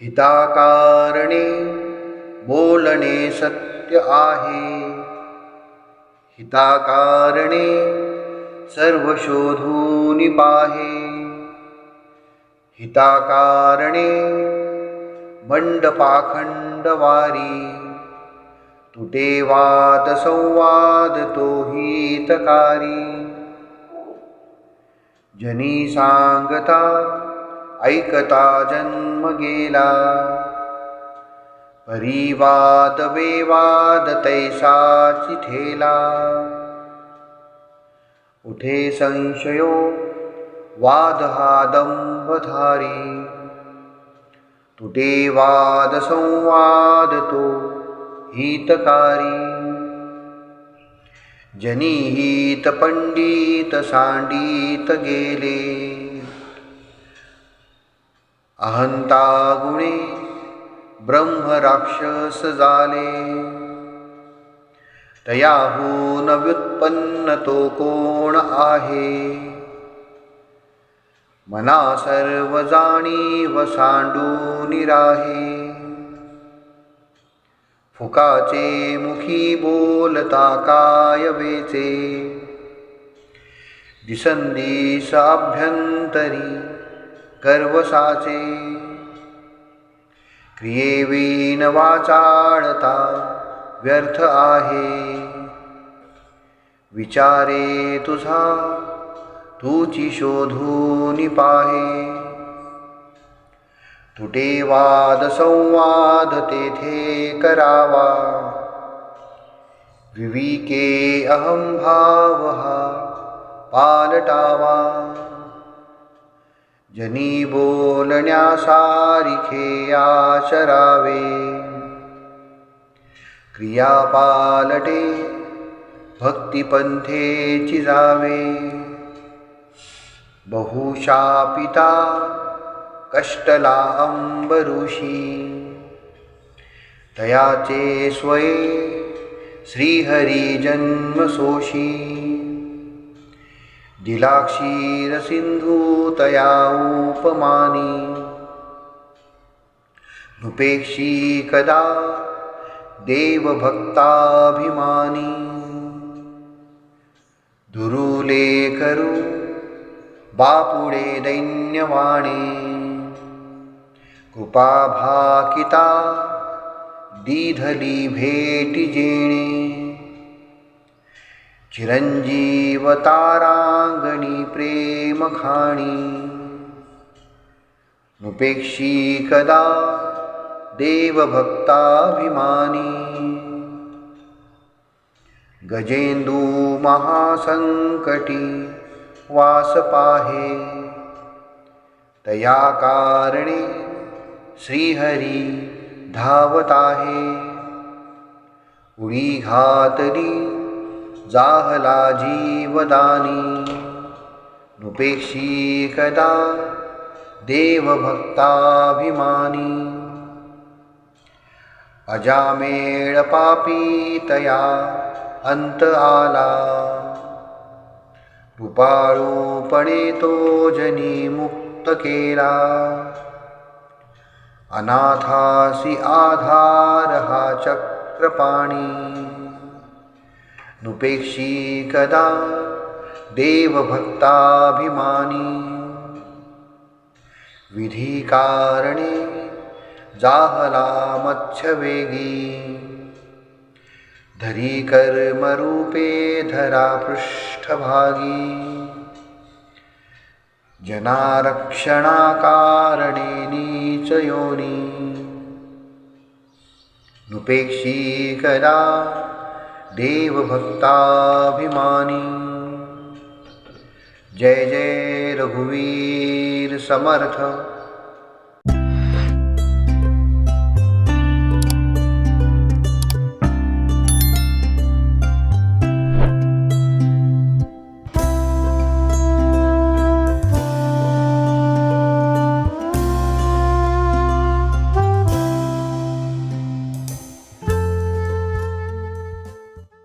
हिताकारणे बोलणे सत्य आहे. हिताकारणे सर्व शोधून पाहे. हिताकारणे बंड पाखंड वारी तुटे वाद संवाद तो हितकारी. जनी सांगता ऐकता जन्म गेला. परिवाद वेवाद तैसाची ठेला. उठे संशयो वाद हा दंभधारी. तुटे वाद संवाद तो हितकारी. जनी हित पंडित सांडित गेले. अहंता गुणे, ब्रह्म राक्षस झाले तयाहून व्युत्पन्न तो कोण आहे। मना सर्व जाणीव सांडून निराहे। फुकाचे मुखी बोलता काय वेचे। दिसंदिस अभ्यंतरी गर्वसाचे क्रियेवीन वाचाळता, व्यर्थ आहे। विचारे तुझा, तुची शोधून पाहे। तुटे वाद संवाद तेथे करावा। विविके अहंभाव हा पालटावा। जनी बोलण्यासारिखे आचरावे। क्रिया पालटे भक्तिपंथेची जावे बहुशापिता कष्टला अंबरुषी तयाचे स्वये श्रीहरी जन्मसोशी दिला क्षीरसिंधू तया उपमानी। नुपेक्षी कदा देवभक्ताभिमानी। दुरुले करू बापुडे दैन्यवाणी। कृपा भाकिता दीधली भेटी जेणे चिरंजीव तारांगणी प्रेम खाणी नुपेक्षी कदा देवभक्ताभिमानी। वास पाहे। तया कारणे श्रीहरी धावत आहे उडी घातली जाहला जीवदानी नुपेक्षी कदा देवभक्ताभिमानी। अजामेळ पापी तया अंत आला। कृपाळूपणे तो जनी मुक्त केला। अनाथासी आधार हा चक्रपाणी। नुपेक्षी कदा देवभक्ताभिमानी। विधी कारणे जाहला मच्छवेगी धरी कर्मरूपे धरा पृष्ठभागी जनारक्षणाकारणे नीच योनी। नुपेक्षी कदा देवभक्ताभिमानी। जय जय रघुवीर समर्थ।